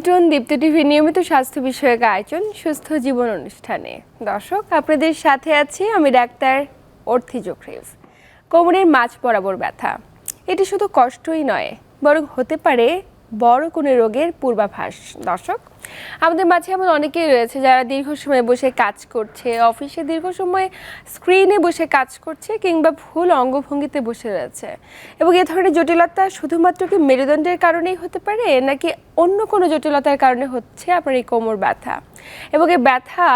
আমন্ত্রণ দীপ্ত টিভি নিয়মিত স্বাস্থ্য বিষয়ক আয়োজন, সুস্থ জীবন অনুষ্ঠানে। দর্শক, আপনাদের সাথে আছি আমি ডাক্তার অর্থি জোখরেজ কোমরের মাছ বরাবর ব্যথা। এটি শুধু কষ্টই নয়, বরং হতে পারে বড় কোনো রোগের পূর্বাভাস। দর্শক, আমাদের মাঝে এমন অনেকেই রয়েছে যারা দীর্ঘ সময় বসে কাজ করছে, অফিসে দীর্ঘ সময় স্ক্রিনে বসে কাজ করছে কিংবা ভুল অঙ্গভঙ্গিতে বসে রয়েছে। এবং এ ধরনের জটিলতা শুধুমাত্র কি মেরুদণ্ডের কারণেই হতে পারে, নাকি অন্য কোনো জটিলতার কারণে হচ্ছে আপনার এই কোমর ব্যথা? এবং এই ব্যথা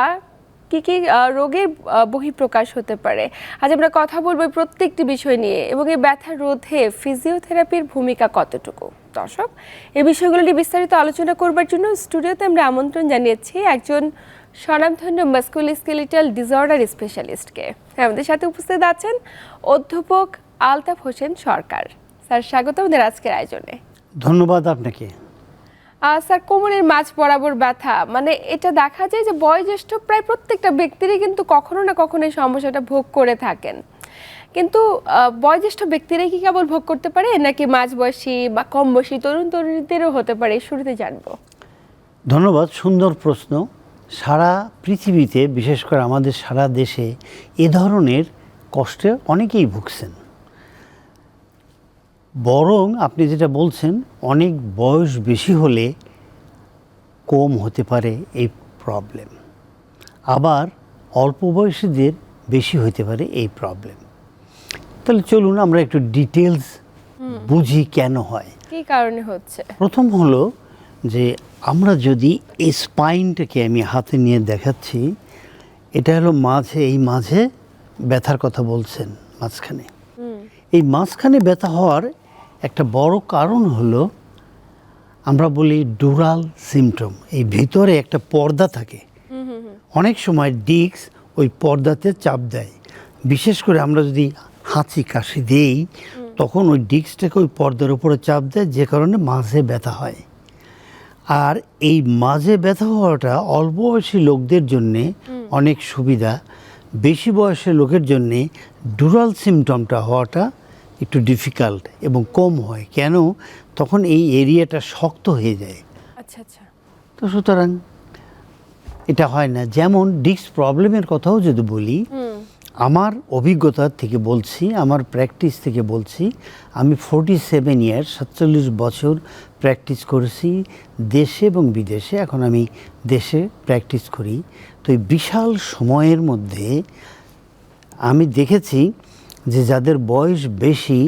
কি কি রোগের বহিঃপ্রকাশ হতে পারে। আজ আমরা কথা বলব প্রত্যেকটি বিষয় নিয়ে এবং এই ব্যথা রোধে ফিজিওথেরাপির ভূমিকা কতটুকু? দর্শক, এই বিষয়গুলো নিয়ে বিস্তারিত আলোচনা করবার জন্য স্টুডিওতে আমরা আমন্ত্রণ জানিয়েছি একজন স্বনামধন্য মাস্কুল স্কেলিটাল ডিসঅর্ডার স্পেশালিস্টকে আমাদের সাথে উপস্থিত আছেন অধ্যাপক আলতাফ হোসেন সরকার। স্যার স্বাগত আমাদের আজকের আয়োজনে। ধন্যবাদ আপনাকে। স্যার, কোমরের মাঝ বরাবর ব্যথা। মানে এটা দেখা যায় যে বয়োজ্যেষ্ঠ প্রায় প্রত্যেকটা ব্যক্তিরই কিন্তু কখনো না কখনো এই সমস্যাটা ভোগ করে থাকেন। কিন্তু বয়োজ্যেষ্ঠ ব্যক্তিরাই কি কেবল ভোগ করতে পারে? নাকি মাঝ বয়সী বা কম বয়সী তরুণ তরুণীদেরও হতে পারে? শুরুতে জানব। ধন্যবাদ, সুন্দর প্রশ্ন। সারা পৃথিবীতে, বিশেষ করে আমাদের সারা দেশে, এ ধরনের কষ্টে অনেকেই ভুগছেন। বরং আপনি যেটা বলছেন অনেক বয়স বেশি হলে কম হতে পারে এই প্রবলেম আবার অল্প বয়সীদের বেশি হতে পারে এই প্রবলেম তাহলে চলুন আমরা একটু ডিটেলস বুঝি কেন হয়। কি কারণে হচ্ছে? প্রথম হলো যে আমরা যদি এই স্পাইনটাকে আমি হাতে নিয়ে দেখাচ্ছি এটা হলো মাঝে এই মাঝে ব্যথার কথা বলছেন মাঝখানে। এই মাঝখানে ব্যথা হওয়ার একটা বড় কারণ হলো আমরা বলি ডুরাল সিমটম, এই ভিতরে একটা পর্দা থাকে। অনেক সময় ডিক্স ওই পর্দাতে চাপ দেয়। বিশেষ করে আমরা যদি হাঁচি কাশি দেই, তখন ওই ডিস্কটাকে ওই পর্দার উপরে চাপ দেয়, যে কারণে মাঝে ব্যথা হয়। আর এই মাঝে ব্যথা হওয়াটা অল্প বয়সী লোকদের জন্যে অনেক সুবিধা। বেশি বয়সের লোকের জন্যে ডুরাল সিমটমটা হওয়াটা একটু ডিফিকাল্ট এবং কম হয়। কেন? তখন এই এরিয়াটা শক্ত হয়ে যায়। আচ্ছা আচ্ছা। তো সুতরাং এটা হয় না। যেমন ডিস্ক প্রবলেমের কথাও যদি বলি আমার অভিজ্ঞতা থেকে বলছি আমার প্র্যাকটিস থেকে বলছি আমি ফোরটি সেভেন ইয়ার সাতচল্লিশ বছর প্র্যাকটিস করেছি দেশে এবং বিদেশে। এখন আমি দেশে প্র্যাকটিস করি। তো এই বিশাল সময়ের মধ্যে আমি দেখেছি যে যাদের বয়স বেশি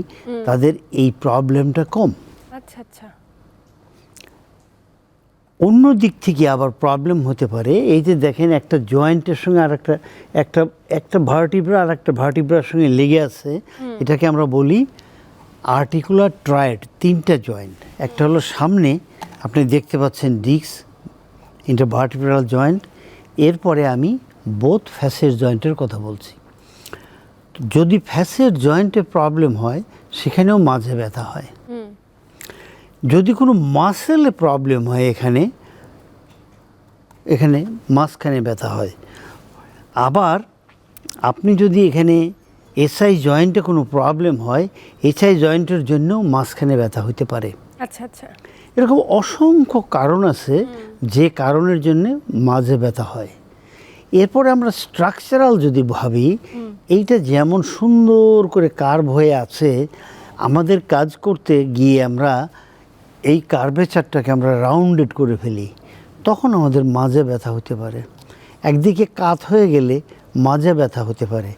তাদের এই প্রবলেমটা কম। আচ্ছা আচ্ছা। অন্য দিক থেকে আবার প্রবলেম হতে পারে এই যে দেখেন একটা জয়েন্টের সঙ্গে আর একটা একটা একটা ভার্টিব্রা আর একটা ভার্টিব্রার সঙ্গে লেগে আছে এটাকে আমরা বলি আর্টিকুলার ট্রায়েড তিনটা জয়েন্ট একটা হলো সামনে আপনি দেখতে পাচ্ছেন ডিক্স ইন্টার ভার্টিব্রাল জয়েন্ট এরপরে আমি বোথ ফ্যাসের জয়েন্টের কথা বলছি। যদি ফ্যাসের জয়েন্টে প্রবলেম হয় সেখানেও মাঝে ব্যথা হয়। যদি কোনো মাসেলে প্রবলেম হয় এখানে এখানে মাঝখানে ব্যথা হয়। আবার আপনি যদি এখানে এসআই জয়েন্টে কোনো প্রবলেম হয় এসআই জয়েন্টের জন্যও মাঝখানে ব্যথা হতে পারে। আচ্ছা আচ্ছা। এরকম অসংখ্য কারণ আছে যে কারণের জন্য মাঝে ব্যথা হয়। এরপরে আমরা স্ট্রাকচারাল যদি ভাবি এইটা যেমন সুন্দর করে কার্ভ হয়ে আছে আমাদের কাজ করতে গিয়ে আমরা এই কার্ভেচারটাকে আমরা রাউন্ডেড করে ফেলি তখন আমাদের মাঝে ব্যথা হতে পারে। একদিকে কাত হয়ে গেলে মাঝে ব্যথা হতে পারে।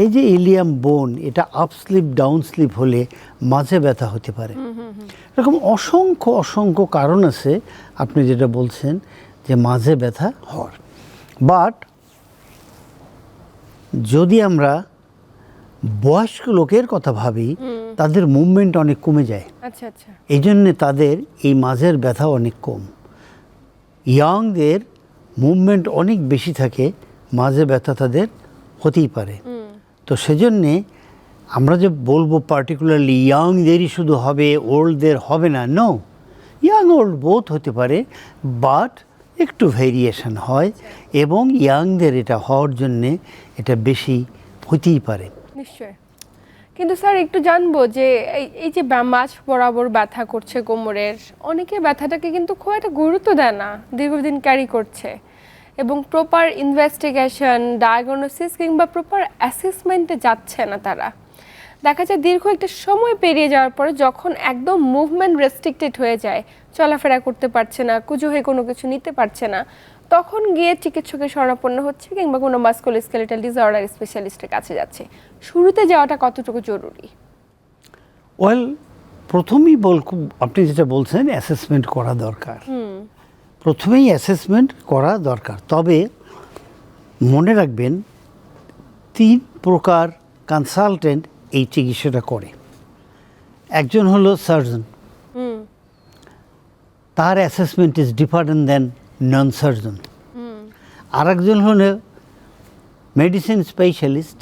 এই যে ইলিয়াম বোন এটা আপ স্লিপ ডাউন স্লিপ হলে মাঝে ব্যথা হতে পারে। এরকম অসংখ্য অসংখ্য কারণ আছে আপনি যেটা বলছেন যে মাঝে ব্যথা হওয়ার। বাট যদি আমরা বয়স্ক লোকের কথা ভাবি তাদের মুভমেন্ট অনেক কমে যায়। আচ্ছা আচ্ছা। এই জন্যে তাদের এই মাঝের ব্যথা অনেক কম। ইয়াংদের মুভমেন্ট অনেক বেশি থাকে মাঝে ব্যথা তাদের হতেই পারে। তো সেজন্যে আমরা যে বলব পার্টিকুলারলি ইয়াংদেরই শুধু হবে ওল্ডদের হবে না নো ইয়াং ওল্ড বোথ হতে পারে বাট একটু ভেরিয়েশন হয় এবং ইয়াংদের এটা হওয়ার জন্যে এটা বেশি হতেই পারে। নিশ্চয় কিন্তু স্যার একটু জানব যে এই যে মাছ বরাবর ব্যথা করছে কোমরের, অনেকে ব্যথাটাকে কিন্তু খুব একটা গুরুত্ব দেয় না, দীর্ঘদিন ক্যারি করছে এবং প্রপার ইনভেস্টিগেশন ডায়াগনোসিস কিংবা প্রপার অ্যাসেসমেন্টে যাচ্ছে না তারা। দেখা যায় দীর্ঘ একটা সময় পেরিয়ে যাওয়ার পরে যখন একদম মুভমেন্ট রেস্ট্রিক্টেড হয়ে যায় চলাফেরা করতে পারছে না কুজো হয়ে কোনো কিছু নিতে পারছে না তখন গিয়ে চিকিৎসকের শরণাপন্ন হচ্ছে কিংবা কোনো মাস্কুল স্কেলেটাল ডিসঅর্ডার স্পেশালিস্টের কাছে যাচ্ছে। শুরুতে যাওয়াটা কতটুকু জরুরি? ওয়েল প্রথমেই বল আপনি যেটা বলছেন অ্যাসেসমেন্ট করা দরকার। প্রথমেই অ্যাসেসমেন্ট করা দরকার। তবে মনে রাখবেন তিন প্রকার কনসালটেন্ট এই চিকিৎসাটা করে। একজন হলো সার্জন তার assessment is different than non surgeon আর একজন হলো মেডিসিন স্পেশালিস্ট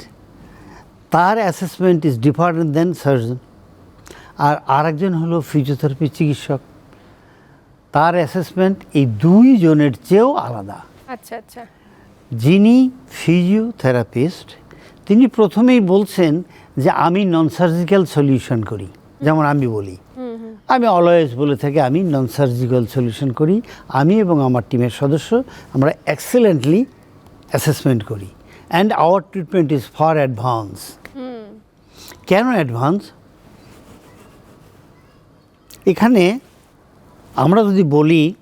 তার assessment is different than surgeon আর আরেকজন হলো ফিজিওথেরাপি চিকিৎসক। তার অ্যাসেসমেন্ট এই দুই জনের চেয়েও আলাদা। আচ্ছা আচ্ছা। যিনি ফিজিওথেরাপিস্ট তিনি প্রথমেই বলছেন যে আমি নন সার্জিক্যাল সলিউশন করি যেমন আমি বলি। আমি অলওয়েজ বলে থাকি আমি নন সার্জিক্যাল সলিউশন করি আমি এবং আমার টিমের সদস্য আমরা এক্সেলেন্টলি অ্যাসেসমেন্ট করি। And our treatment is for advance কেন অ্যাডভান্স এখানে আমরা যদি বলি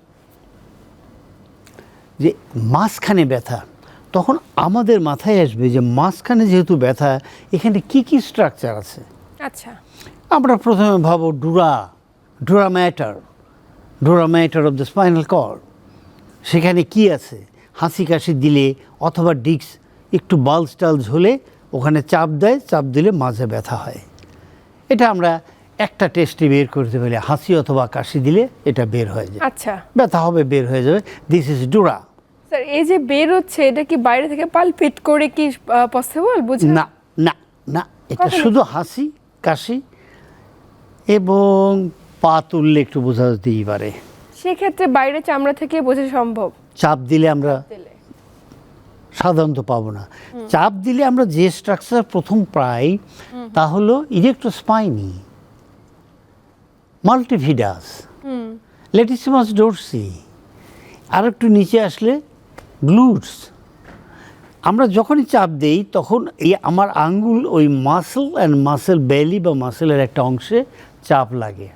যে মাঝখানে ব্যথা তখন আমাদের মাথায় আসবে যে মাঝখানে যেহেতু ব্যথা এখানে কি কি স্ট্রাকচার আছে? আচ্ছা। আমরা প্রথমে ভাবো dura dura mater dura mater of the spinal cord সেখানে কি আছে? হাসি কাশি দিলে অথবা ডিক্স একটু বালস টালস হলে ওখানে চাপ দেয় চাপ দিলে মাঝে ব্যথা হয়। এটা আমরা একটা টেস্টে বের করতে পারি হাসি অথবা কাশি দিলে এটা বের হয়ে যায়। আচ্ছা। ব্যথা হবে বের হয়ে যাবে। This is dura. এই যে বের হচ্ছে এটা কি বাইরে থেকে পাল পালপিট করে কি পসিবল বুঝে না না না এটা শুধু হাসি কাশি এবং পা তুললে একটু বোঝা যেতেই পারে। সেক্ষেত্রে বাইরে চামড়া থেকে বোঝা সম্ভব? চাপ দিলে আমরা সাধারণত পাবো না। চাপ দিলে আমরা যে স্ট্রাকচার প্রথম পাই তা হলো ইলেকট্রোস্পাইনি মাল্টিভিডাস লেটিসিমাস ডোরসি আর একটু নিচে আসলে গ্লুটস আমরা যখনই চাপ দেই তখন এই আমার আঙ্গুল ওই মাসেল অ্যান্ড মাসেল বেলি বা মাসেলের একটা অংশে চাপ লাগে।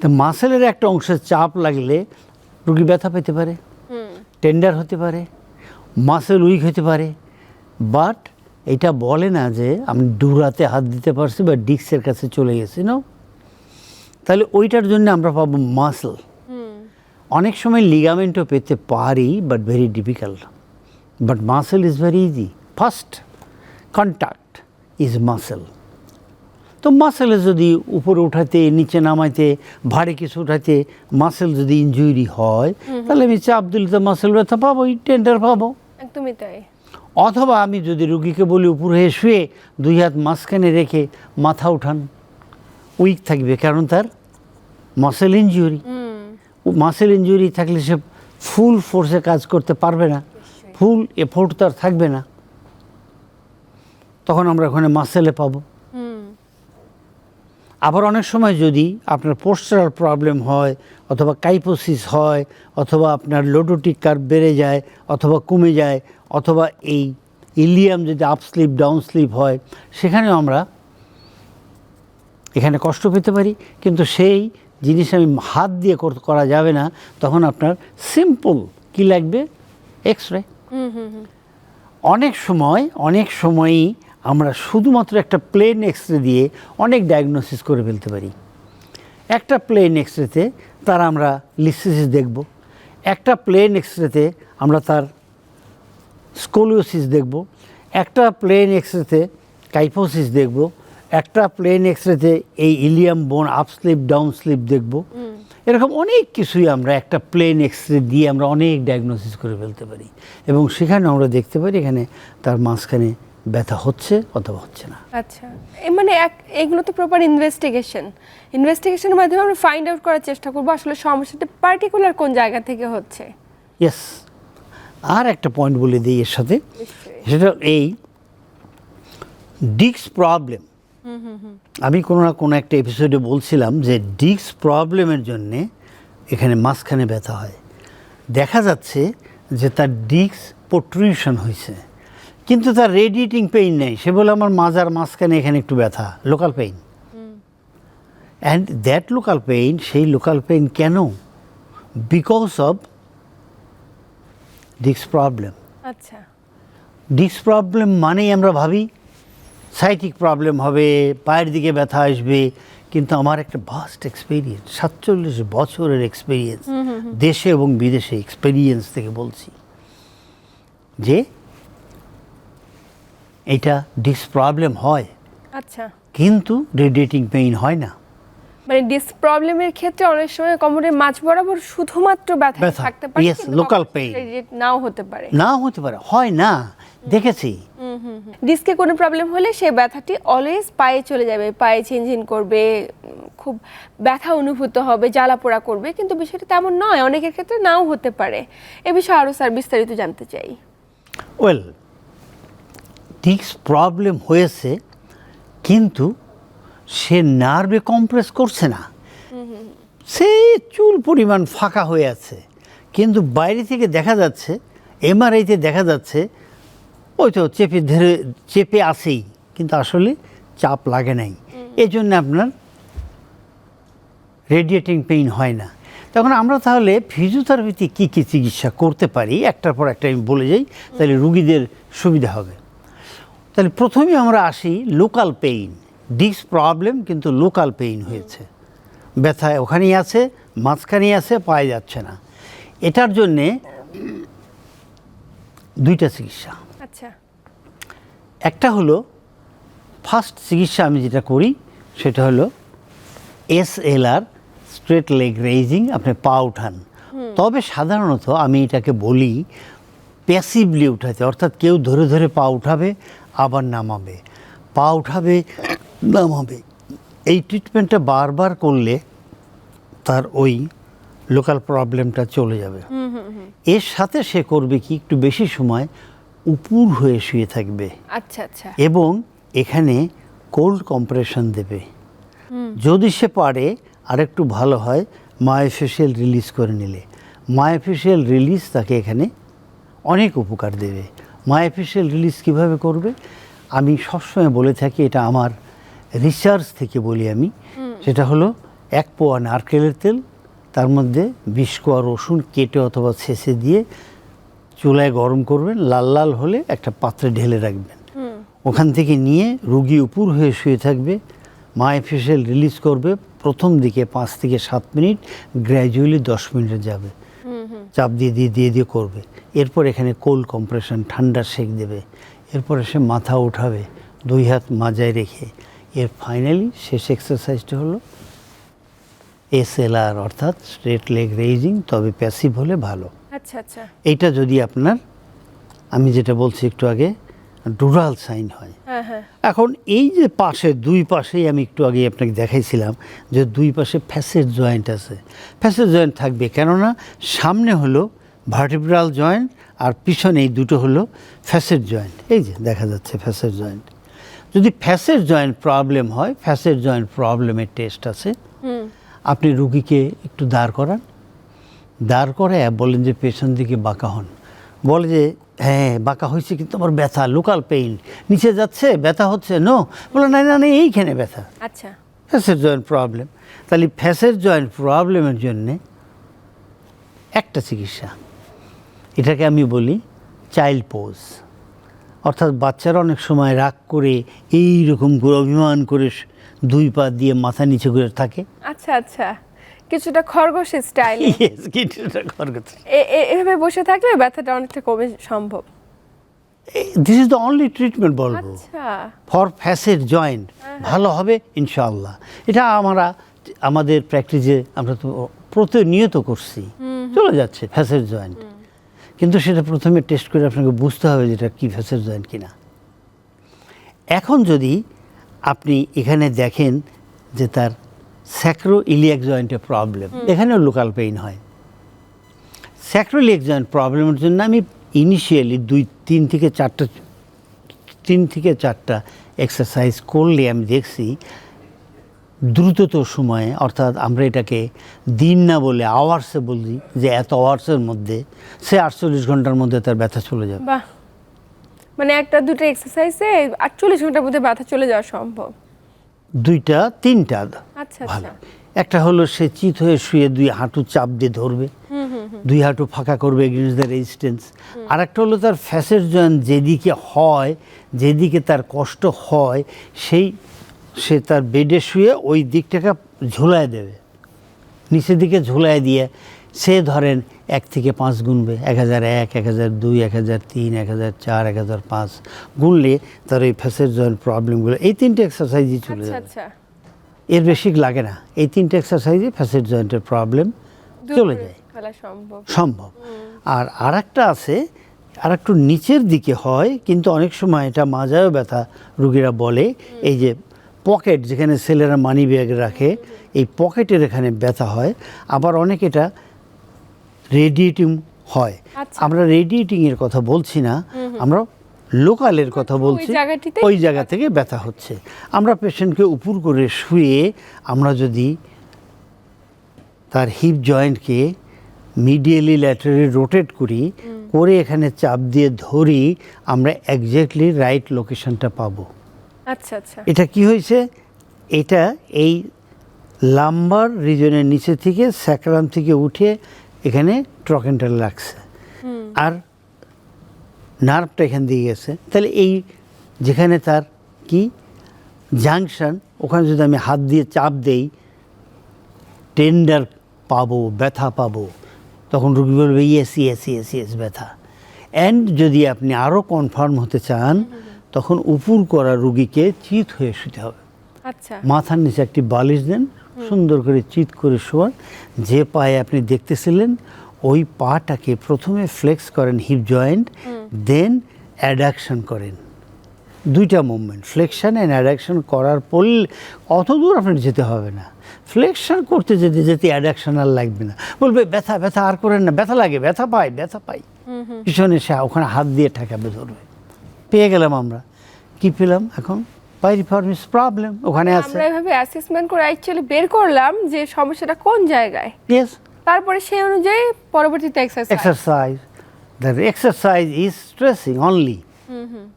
তো মাসেলের একটা অংশে চাপ লাগলে রুগী ব্যথা পেতে পারে টেন্ডার হতে পারে মাসেল উইক হতে পারে। বাট এটা বলে না যে আমি ডুরাতে হাত দিতে পারছি বা ডিক্সের কাছে চলে গেছি না তাহলে ওইটার জন্য আমরা পাবো মাসেল অনেক সময় লিগামেন্টও পেতে পারি but very difficult but muscle is very easy first contact is muscle তো মাসেলে যদি উপরে উঠাতে নিচে নামাইতে ভারী কিছু উঠাতে মাসেল যদি ইনজুরি হয় তাহলে আমি চাপ দিলে তো মাসেল ব্যথা পাবোই টেন্ডার পাবো। একদমই তাই। অথবা আমি যদি রুগীকে বলি উপরে হয়ে শুয়ে দুই হাত মাঝখানে রেখে মাথা উঠান। উইক থাকবে কারণ তার মাসেল ইনজুরি মাসেল ইনজুরি থাকলে সে ফুল ফোর্সে কাজ করতে পারবে না। ফুল এফোর্ট তার থাকবে না। তখন আমরা ওখানে মাসেলে পাবো। আবার অনেক সময় যদি আপনার পোস্টারাল প্রবলেম হয় অথবা কাইপোসিস হয় অথবা আপনার লোডোটিক কার্ভ বেড়ে যায় অথবা কমে যায় অথবা এই ইলিয়াম যদি আপ স্লিপ ডাউন স্লিপ হয় সেখানেও আমরা এখানে কষ্ট পেতে পারি। কিন্তু সেই জিনিস আমি হাত দিয়ে করা যাবে না তখন আপনার সিম্পল কি লাগবে? এক্স রে অনেক সময় অনেক সময়ই আমরা শুধুমাত্র একটা প্লেন এক্স রে দিয়ে অনেক ডায়াগনোসিস করে ফেলতে পারি। একটা প্লেন এক্স রেতে তার আমরা লিসিসিস দেখব। একটা প্লেন এক্স রেতে আমরা তার স্কোলিওসিস দেখব। একটা প্লেন এক্স রেতে কাইফোসিস দেখব। একটা প্লেন এক্স রেতে এই ইলিয়াম বোন আপ স্লিপ ডাউন স্লিপ দেখব এরকম অনেক কিছুই আমরা একটা প্লেন এক্স রে দিয়ে আমরা অনেক ডায়াগনোসিস করে ফেলতে পারি। এবং সেখানে আমরা দেখতে পারি এখানে তার মাঝখানে ব্যথা হচ্ছে অথবা হচ্ছে না। আচ্ছা। মানে এক- এগুলো তো প্রপার ইনভেস্টিগেশন ইনভেস্টিগেশনের মাধ্যমে আমরা ফাইন্ড আউট করার চেষ্টা করব আসলে সমস্যাটা পার্টিকুলার কোন জায়গা থেকে হচ্ছে। ইয়েস আর একটা পয়েন্ট বলে দিই এর সাথে। সেটা এই ডিক্স প্রবলেম আমি কোনো না কোনো একটা এপিসোডে বলছিলাম যে ডিস্ক প্রবলেমের জন্যে এখানে মাঝখানে ব্যথা হয়। দেখা যাচ্ছে যে তার ডিস্ক প্রোট্রিউশন হয়েছে। কিন্তু তার রেডিয়েটিং পেইন নেই। সে বলে আমার মাজার মাঝখানে এখানে একটু ব্যথা local pain and that local pain সেই লোকাল পেইন কেন? বিকজ অফ ডিস্ক প্রবলেম আচ্ছা। ডিস্ক প্রবলেম মানেই আমরা ভাবি সাইটিক প্রবলেম হবে পায়ের দিকে ব্যথা আসবে কিন্তু আমার একটা ভাস্ট এক্সপিরিয়েন্স সাতচল্লিশ বছরের এক্সপিরিয়েন্স দেশে এবং বিদেশে এক্সপিরিয়েন্স থেকে বলছি যে এটা ডিস্ক প্রবলেম হয়। আচ্ছা। কিন্তু রেডিয়েটিং পেইন হয় না। মানে ডিস্ক প্রবলেমের ক্ষেত্রে অনেক সময় কোমরের মাঝ বরাবর শুধুমাত্র ব্যথা থাকতে পারে pain. radiate নাও হতে পারে। না হতে পারে হয় না। দেখেছি। ডিস্কে কোনো প্রবলেম হলে সেই ব্যথাটি অলওয়েজ পায়ে চলে যাবে পায়ে ঝিনঝিন করবে খুব ব্যথা অনুভূত হবে জ্বালা পোড়া করবে কিন্তু বিষয়টা তেমন নয় অনেকের ক্ষেত্রে নাও হতে পারে। এ বিষয়ে আরও স্যার বিস্তারিত জানতে চাই। ওয়েল ডিস্ক প্রবলেম হয়েছে কিন্তু সে নার্ভে কম্প্রেস করছে না। সে চুল পরিমাণ ফাঁকা হয়ে আছে। কিন্তু বাইরে থেকে দেখা যাচ্ছে এমআরআইতে দেখা যাচ্ছে ওই তো চেপে ধরে চেপে আসেই কিন্তু আসলে চাপ লাগে নাই। এই জন্য আপনার রেডিয়েটিং পেইন হয় না। তখন আমরা তাহলে ফিজিওথেরাপিতে কী কী চিকিৎসা করতে পারি? একটার পর একটা আমি বলে যাই তাহলে রুগীদের সুবিধা হবে। তাহলে প্রথমে আমরা আসি লোকাল পেইন ডিস্ক প্রবলেম কিন্তু লোকাল পেইন হয়েছে। ব্যথা ওখানেই আছে মাঝখানেই আছে পাওয়া যাচ্ছে না। এটার জন্যে দুইটা চিকিৎসা। আচ্ছা। একটা হলো ফার্স্ট চিকিৎসা আমি যেটা করি সেটা হলো S L R straight leg raising আপনি পা উঠান। তবে সাধারণত আমি এটাকে বলি প্যাসিভলি উঠাতে অর্থাৎ কেউ ধরে ধরে পা উঠাবে আবার নামাবে। পা উঠাবে নামাবে। এই ট্রিটমেন্টটা বারবার করলে তার ওই লোকাল প্রবলেমটা চলে যাবে। এর সাথে সে করবে কি? একটু বেশি সময় উপুর হয়ে শুয়ে থাকবে। আচ্ছা আচ্ছা। এবং এখানে কোল্ড কম্প্রেশন দেবে। যদি সে পারে আরেকটু ভালো হয় মায়োফেশিয়াল রিলিজ করে নিলে। মায়োফেশিয়াল রিলিজ তাকে এখানে অনেক উপকার দেবে। মায়োফেশিয়াল রিলিজ কীভাবে করবে? আমি সবসময় বলে থাকি এটা আমার রিসার্চ থেকে বলি আমি। সেটা হলো এক পোয়া নারকেলের তেল তার মধ্যে বিশ কোয়া রসুন কেটে অথবা ছেঁচে দিয়ে চুলায় গরম করবেন লাল লাল হলে একটা পাত্রে ঢেলে রাখবেন। ওখান থেকে নিয়ে রুগী উপর হয়ে শুয়ে থাকবে মায়োফেশিয়াল রিলিজ করবে প্রথম দিকে পাঁচ থেকে সাত মিনিট গ্র্যাজুয়ালি দশ মিনিটে যাবে। চাপ দিয়ে দিয়ে দিয়ে দিয়ে করবে। এরপর এখানে কোল্ড কম্প্রেশন ঠান্ডা সেক দেবে। এরপরে সে মাথা উঠাবে দুই হাত মাজায় রেখে। এর ফাইনালি শেষ এক্সারসাইজটা হলো এসএলআর অর্থাৎ স্ট্রেট লেগ রেইজিং তবে প্যাসিভ হলে ভালো। আচ্ছা আচ্ছা। এইটা যদি আপনার আমি যেটা বলছি একটু আগে ডুরাল সাইন হয়। হ্যাঁ হ্যাঁ। এখন এই যে পাশে দুই পাশেই আমি একটু আগে আপনাকে দেখাইছিলাম যে দুই পাশে ফ্যাসের জয়েন্ট আছে। ফ্যাসের জয়েন্ট থাকবে কেননা সামনে হলো ভার্টিব্রাল জয়েন্ট আর পিছনে এই দুটো হলো ফ্যাসের জয়েন্ট। এই যে দেখা যাচ্ছে ফ্যাসের জয়েন্ট। যদি ফ্যাসের জয়েন্ট প্রবলেম হয় ফ্যাসের জয়েন্ট প্রবলেমের টেস্ট আছে। আপনি রুগীকে একটু দাঁড় করান। দাঁড় করে বলেন যে পেছন দিকে বাঁকা হন। বলে যে হ্যাঁ বাঁকা হয়েছে কিন্তু আমার ব্যথা লোকাল পেইন নিচে যাচ্ছে ব্যথা হচ্ছে নো বলে না না না এইখানে ব্যথা। আচ্ছা। ফ্যাসের জয়েন্ট প্রবলেম তাহলে ফ্যাসের জয়েন্ট প্রবলেমের জন্যে একটা চিকিৎসা। এটাকে আমি বলি চাইল্ড পোজ অর্থাৎ বাচ্চারা অনেক সময় রাগ করে এই রকম করে অভিমান করে দুই পা দিয়ে মাথা নিচে করে থাকে। আচ্ছা আচ্ছা। কিছুটা খরগোশ স্টাইলে Yes, কিছুটা খরগোশ। এভাবে বসে থাকলে ব্যথাটা অনেকটা কমে সম্ভব। This is the only treatment বলব। ফর ফ্যাসের জয়েন্ট ভালো হবে ইনশাআল্লাহ। এটা আমরা আমাদের প্র্যাকটিসে আমরা তো প্রতিনিয়ত করছি। চলে যাচ্ছে ফ্যাসের জয়েন্ট কিন্তু সেটা প্রথমে টেস্ট করে আপনাকে বুঝতে হবে যে এটা কি ফ্যাসের জয়েন্ট কিনা। এখন যদি আপনি এখানে দেখেন যে তার স্যাক্রো ইলিয়াক জয়েন্টের প্রবলেম এখানেও লোকাল পেইন হয়। স্যাক্রো ইলিয়াক জয়েন্ট প্রবলেমের জন্য আমি ইনিশিয়ালি দুই তিন থেকে চারটা তিন থেকে চারটা এক্সারসাইজ করলে আমি দেখছি দ্রুততর সময়ে অর্থাৎ আমরা এটাকে দিন না বলে আওয়ার্সে বলি যে এত আওয়ার্সের মধ্যে সে আটচল্লিশ ঘণ্টার মধ্যে তার ব্যথা চলে যাবে। মানে একটা দুটো এক্সারসাইজে আটচল্লিশ ঘণ্টার মধ্যে ব্যথা চলে যাওয়া সম্ভব। দুইটা তিনটা। আচ্ছা ভালো। আচ্ছা একটা হলো সে চিত হয়ে শুয়ে দুই হাঁটু চাপ দিয়ে ধরবে। দুই হাঁটু ফাঁকা করবে এগেনস্ট দ্য রেজিস্ট্যান্স আর একটা হলো তার ফ্যাসের জয়েন যেদিকে হয় যেদিকে তার কষ্ট হয় সেই সে তার বেডে শুয়ে ওই দিকটাকে ঝুলায় দেবে। নিচের দিকে ঝুলায় দিয়ে সে ধরেন এক থেকে পাঁচ গুনবে এক হাজার এক এক হাজার দুই এক হাজার তিন এক হাজার চার এক হাজার পাঁচ গুনলে তার ওই ফ্যাসের জয়েন্ট প্রবলেমগুলো এই তিনটে এক্সারসাইজই চলে আচ্ছা যাবে। আচ্ছা। এর বেশি লাগে না এই তিনটে এক্সারসাইজে ফ্যাসেট জয়েন্টের প্রবলেম চলে যায়। সম্ভব। সম্ভব। আর আরেকটা আছে আর একটু নিচের দিকে হয় কিন্তু অনেক সময় এটা মাজায়ও ব্যথা রুগীরা বলে এই যে পকেট যেখানে ছেলেরা মানি ব্যাগ রাখে এই পকেটের এখানে ব্যথা হয়। আবার অনেক এটা রেডিয়েটিং হয়। আচ্ছা। আমরা রেডিয়েটিং এর কথা বলছি না আমরা লোকালের কথা বলছি ওই জায়গা থেকে ব্যথা হচ্ছে। আমরা পেশেন্টকে উপর করে শুয়ে আমরা যদি তার হিপ জয়েন্টকে মিডিয়ালি ল্যাটারি রোটেট করি করে এখানে চাপ দিয়ে ধরি আমরা একজ্যাক্টলি রাইট লোকেশনটা পাবো। আচ্ছা আচ্ছা। এটা কি হয়েছে? এটা এই লাম্বার রিজনের নিচে থেকে স্যাকরাম থেকে উঠে এখানে ট্রকেন্টাল লাগছে। আর নার্ভটা এখান দিয়ে গেছে। তাহলে এই যেখানে তার কি জাংশন ওখানে যদি আমি হাত দিয়ে চাপ দেই টেন্ডার পাবো ব্যথা পাবো তখন রুগী বলবে ইয়েস ইয়েস ইয়েস ইয়েস ব্যথা। অ্যান্ড যদি আপনি আরও কনফার্ম হতে চান তখন উপুর করা রুগীকে চিত হয়ে শুতে হবে। আচ্ছা। মাথার নিচে একটি বালিশ দেন সুন্দর করে চিত করে শোয়ান। যে পায়ে আপনি দেখতেছিলেন ওই পাটাকে প্রথমে ফ্লেক্স করেন হিপ জয়েন্ট দেন অ্যাডাকশন করেন। দুইটা মুভমেন্ট ফ্লেকশন অ্যান্ড অ্যাডাকশন করার পর অত দূর আপনার যেতে হবে না। ফ্লেকশন করতে যেতে যেতে অ্যাডাকশন আর লাগবে না। বলবে ব্যথা ব্যথা আর করেন না। ব্যথা লাগে ব্যথা পাই ব্যথা পাই। পিছনে সে ওখানে হাত দিয়ে ঠেকাবে ধরবে। পেয়ে গেলাম আমরা। কি পেলাম এখন? পাইরিফর্মিস প্রবলেম ওখানে আছে। আমরা এভাবে অ্যাসেসমেন্ট করে অ্যাকচুয়ালি বের করলাম যে সমস্যাটা কোন জায়গায়। ইয়েস তারপরে সেই অনুযায়ী পরবর্তীতে exercise exercise the exercise is stressing only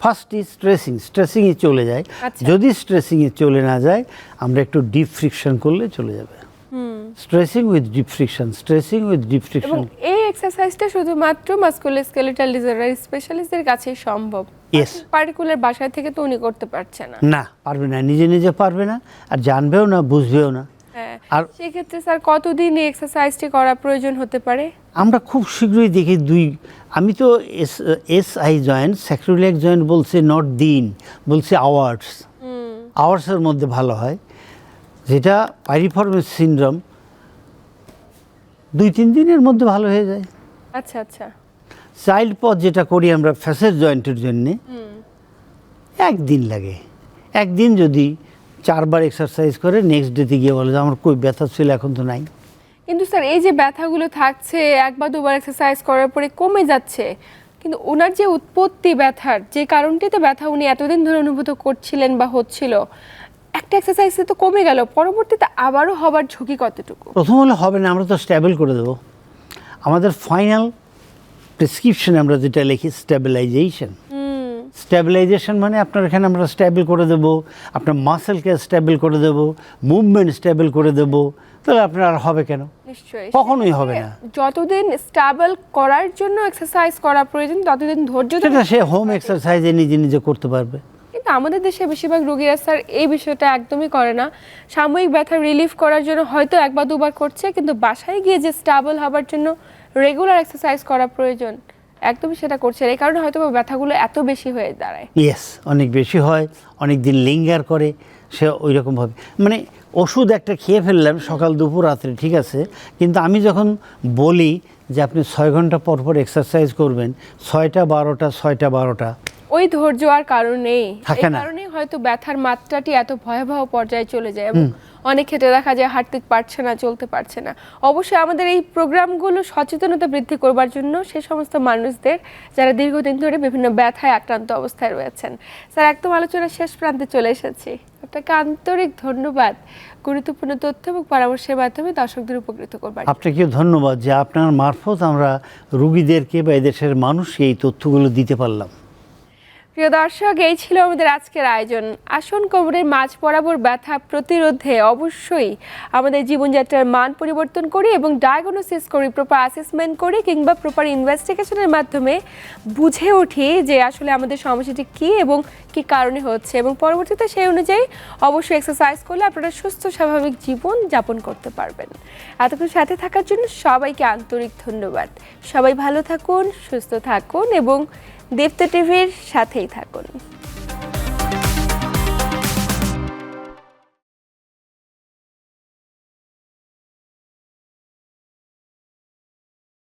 first is stressing stressing এ চলে যায়। আচ্ছা। যদি স্ট্রেসিং এ চলে না যায় আমরা একটু ডিপ ফ্রিকশন করলে চলে যাবে। Stressing with deep friction stressing with deep friction এক্সারসাইজটা শুধুমাত্র মাস্কুলোস্কেলেটাল ডিজঅর্ডার স্পেশালিস্টদের কাছেই সম্ভব. পার্টিকুলার বাসায় থেকে তো উনি করতে পারছে না। না পারবে না নিজে নিজে পারবে না আর জানবেও না বুঝবেও না। হ্যাঁ আর সেক্ষেত্রে স্যার কতদিন এই এক্সারসাইজটি করা প্রয়োজন হতে পারে? আমরা খুব শীঘ্রই দেখি দুই আমি তো S S I joint sacroiliac joint বলছে নট দিন বলছে আওয়ার্স আওয়ার্সের মধ্যে ভালো হয়। যেটা পাইরিফর্মের সিনড্রোম দুই তিন দিনের মধ্যে ভালো হয়ে যায়। আচ্ছা আচ্ছা। চাইল্ড পথ যেটা করি আমরা ফ্যাসের জয়েন্টের জন্যে একদিন লাগে। একদিন যদি চারবার এক্সারসাইজ করে নেক্সট ডেতে গিয়ে বলে যে আমার কই ব্যথা ছিল এখন তো নাই। কিন্তু স্যার এই যে ব্যথাগুলো থাকছে এক বা দুবার এক্সারসাইজ করার পরে কমে যাচ্ছে কিন্তু ওনার যে উৎপত্তি ব্যথার যে কারণটিতে ব্যথা উনি এতদিন ধরে অনুভূত করছিলেন বা হচ্ছিল একটা এক্সারসাইজে তো কমে গেল পরবর্তীতে আবারও হবার ঝুঁকি কতটুকু? প্রথম হলে হবে না আমরা তো স্ট্যাবল করে দেবো। আমাদের ফাইনাল প্রেসক্রিপশন আমরা যেটা লিখি স্ট্যাবিলাইজেশন স্ট্যাবিলাইজেশন মানে আপনার এখানে আমরা স্ট্যাবল করে দেবো আপনার মাসেলকে স্ট্যাবল করে দেবো মুভমেন্ট স্ট্যাবল করে দেবো তাহলে আপনার আর হবে কেন? কখনোই হবে না। যতদিন স্টেবল করার জন্য এক্সারসাইজ করা প্রয়োজন ততদিন ধৈর্য সেটা সে হোম এক্সারসাইজে নিজে নিজে করতে পারবে। কিন্তু আমাদের দেশে বেশিরভাগ রোগীরা স্যার এই বিষয়টা একদমই করে না। সাময়িক ব্যথা রিলিফ করার জন্য হয়তো এক বা দুবার করছে, কিন্তু বাসায় গিয়ে যে স্টাবল হবার জন্য রেগুলার এক্সারসাইজ করা প্রয়োজন, একদমই সেটা করছে। এই কারণে হয়তো ব্যথাগুলো এত বেশি হয়ে দাঁড়ায়। ইয়েস অনেক বেশি হয় অনেক দিন লিঙ্গার করে, সে ওই রকমভাবে মানে ওষুধ একটা খেয়ে ফেললাম সকাল দুপুর রাত্রে, ঠিক আছে? কিন্তু আমি যখন বলি যে আপনি ছয় ঘণ্টা পর পর এক্সারসাইজ করবেন, ছয়টা বারোটা ছয়টা বারোটা ওই ধৈর্য আর কারণ নেই। থাকে এই না। কারণে হয়তো ব্যথার মাত্রাটি এত ভয়াবহ পর্যায়ে চলে যায় এবং অনেক ক্ষেত্রে দেখা যায় হাঁটতে পারছে না চলতে পারছে না। অবশ্যই আমাদের এই প্রোগ্রামগুলো সচেতনতা বৃদ্ধি করবার জন্য সে সমস্ত মানুষদের যারা দীর্ঘদিন ধরে বিভিন্ন ব্যথায় আক্রান্ত অবস্থায় রয়েছেন স্যার একদম আলোচনার শেষ প্রান্তে চলে এসেছি। আপনাকে আন্তরিক ধন্যবাদ। গুরুত্বপূর্ণ তথ্য এবং পরামর্শের মাধ্যমে দর্শকদের উপকৃত করবার জন্য। আপনাকেও ধন্যবাদ যে আপনার মারফত আমরা রুগীদেরকে বা এদেশের মানুষকে এই তথ্যগুলো দিতে পারলাম। প্রিয় দর্শক, এই ছিল আমাদের আজকের আয়োজন। আসন কোমরের মাঝ বরাবর ব্যথা প্রতিরোধে অবশ্যই আমাদের জীবনযাত্রার মান পরিবর্তন করি এবং ডায়াগনোসিস করি প্রপার অ্যাসেসমেন্ট করি কিংবা প্রপার ইনভেস্টিগেশনের মাধ্যমে বুঝে উঠি যে আসলে আমাদের সমস্যাটি কী এবং কী কারণে হচ্ছে এবং পরবর্তীতে সেই অনুযায়ী অবশ্যই এক্সারসাইজ করলে আপনারা সুস্থ, স্বাভাবিক জীবন যাপন করতে পারবেন। এতক্ষণ সাথে থাকার জন্য সবাইকে আন্তরিক ধন্যবাদ। সবাই ভালো থাকুন, সুস্থ থাকুন এবং দেবতা টিভির সাথেই থাকুন।